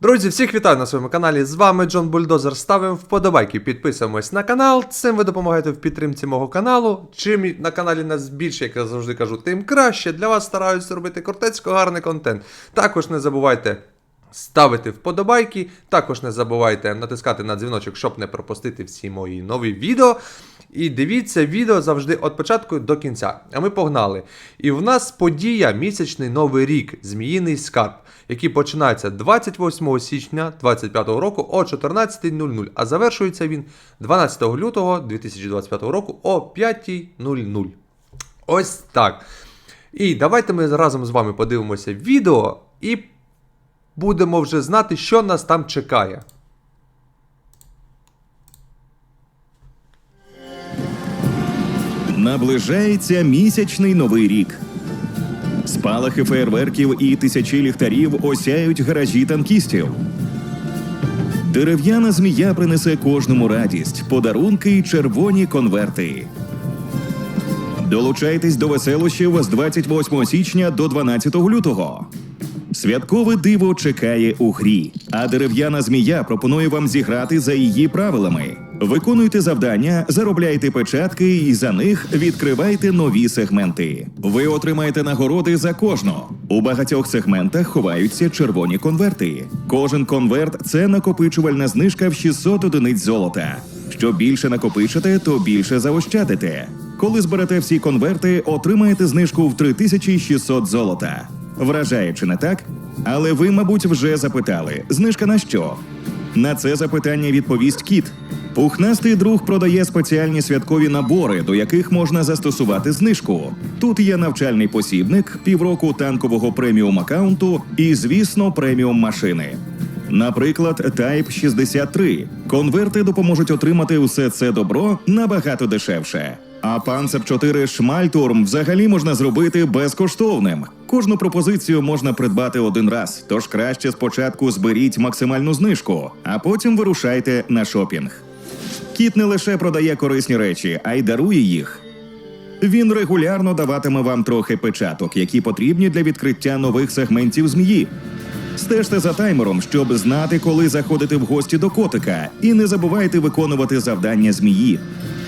Друзі, всіх вітаю на своєму каналі. З вами Джон Бульдозер. Ставимо вподобайки, підписуємось на канал. Цим ви допомагаєте в підтримці мого каналу. Чим на каналі нас більше, як я завжди кажу, тим краще. Для вас стараюся робити кортецько гарний контент. Також не забувайте. Ставити вподобайки, також не забувайте натискати на дзвіночок, щоб не пропустити всі мої нові відео. І дивіться відео завжди від початку до кінця. А ми погнали. І в нас подія місячний новий рік, Зміїний скарб, який починається 28 січня 2025 року о 14.00, а завершується він 12 лютого 2025 року о 5.00. Ось так. І давайте ми разом з вами подивимося відео і будемо вже знати, що нас там чекає. Наближається місячний новий рік. Спалахи феєрверків і тисячі ліхтарів осяють гаражі танкістів. Дерев'яна змія принесе кожному радість, подарунки й червоні конверти. Долучайтесь до веселощів з 28 січня до 12 лютого. Святкове диво чекає у грі, а дерев'яна змія пропонує вам зіграти за її правилами. Виконуйте завдання, заробляйте печатки і за них відкривайте нові сегменти. Ви отримаєте нагороди за кожну. У багатьох сегментах ховаються червоні конверти. Кожен конверт це накопичувальна знижка в 600 одиниць золота. Що більше накопичите, то більше заощадите. Коли зберете всі конверти, отримаєте знижку в 3600 золота. Вражає чи не так? Але ви, мабуть, вже запитали: знижка на що? На це запитання відповість кіт. Пухнастий друг продає спеціальні святкові набори, до яких можна застосувати знижку. Тут є навчальний посібник, півроку танкового преміум аккаунту і, звісно, преміум машини. Наприклад, Type 63. Конверти допоможуть отримати усе це добро набагато дешевше. А Panzer 4 Шмальтурм взагалі можна зробити безкоштовним. Кожну пропозицію можна придбати один раз, тож краще спочатку зберіть максимальну знижку, а потім вирушайте на шопінг. Кіт не лише продає корисні речі, а й дарує їх. Він регулярно даватиме вам трохи печаток, які потрібні для відкриття нових сегментів змії. Стежте за таймером, щоб знати, коли заходити в гості до котика, і не забувайте виконувати завдання змії.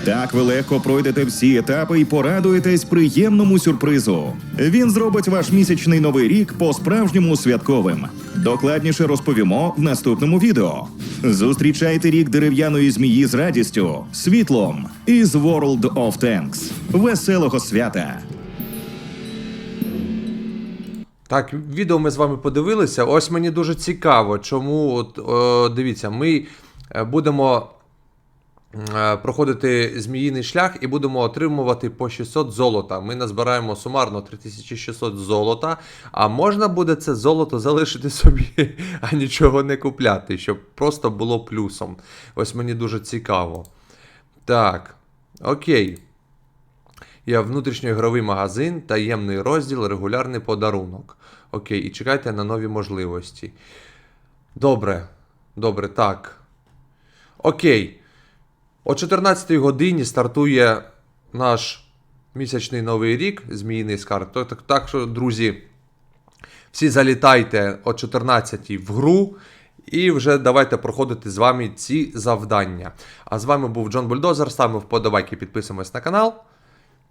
Так ви легко пройдете всі етапи і порадуєтесь приємному сюрпризу. Він зробить ваш місячний новий рік по-справжньому святковим. Докладніше розповімо в наступному відео. Зустрічайте рік дерев'яної змії з радістю, світлом і з World of Tanks. Веселого свята! Так, відео ми з вами подивилися. Ось мені дуже цікаво, чому от, о, дивіться, ми е, будемо е, проходити зміїний шлях і будемо отримувати по 600 золота. Ми назбираємо сумарно 3600 золота, а можна буде це золото залишити собі, а нічого не купляти, щоб просто було плюсом. Ось мені дуже цікаво. Так, окей. Є внутрішньоігровий магазин, таємний розділ, регулярний подарунок. Окей, і чекайте на нові можливості. Добре. Добре, так. Окей. О 14 годині стартує наш місячний новий рік, Зміїний скарб. Так, так, так що, друзі, всі залітайте о 14 в гру. І вже давайте проходити з вами ці завдання. А з вами був Джон Бульдозер. Ставимо вподобайки, підписуємось на канал.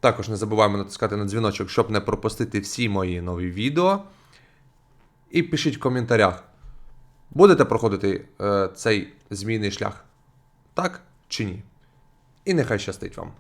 Також не забуваємо натискати на дзвіночок, щоб не пропустити всі мої нові відео. І пишіть в коментарях, будете проходити е, цей змійний шлях? Так чи ні? І нехай щастить вам.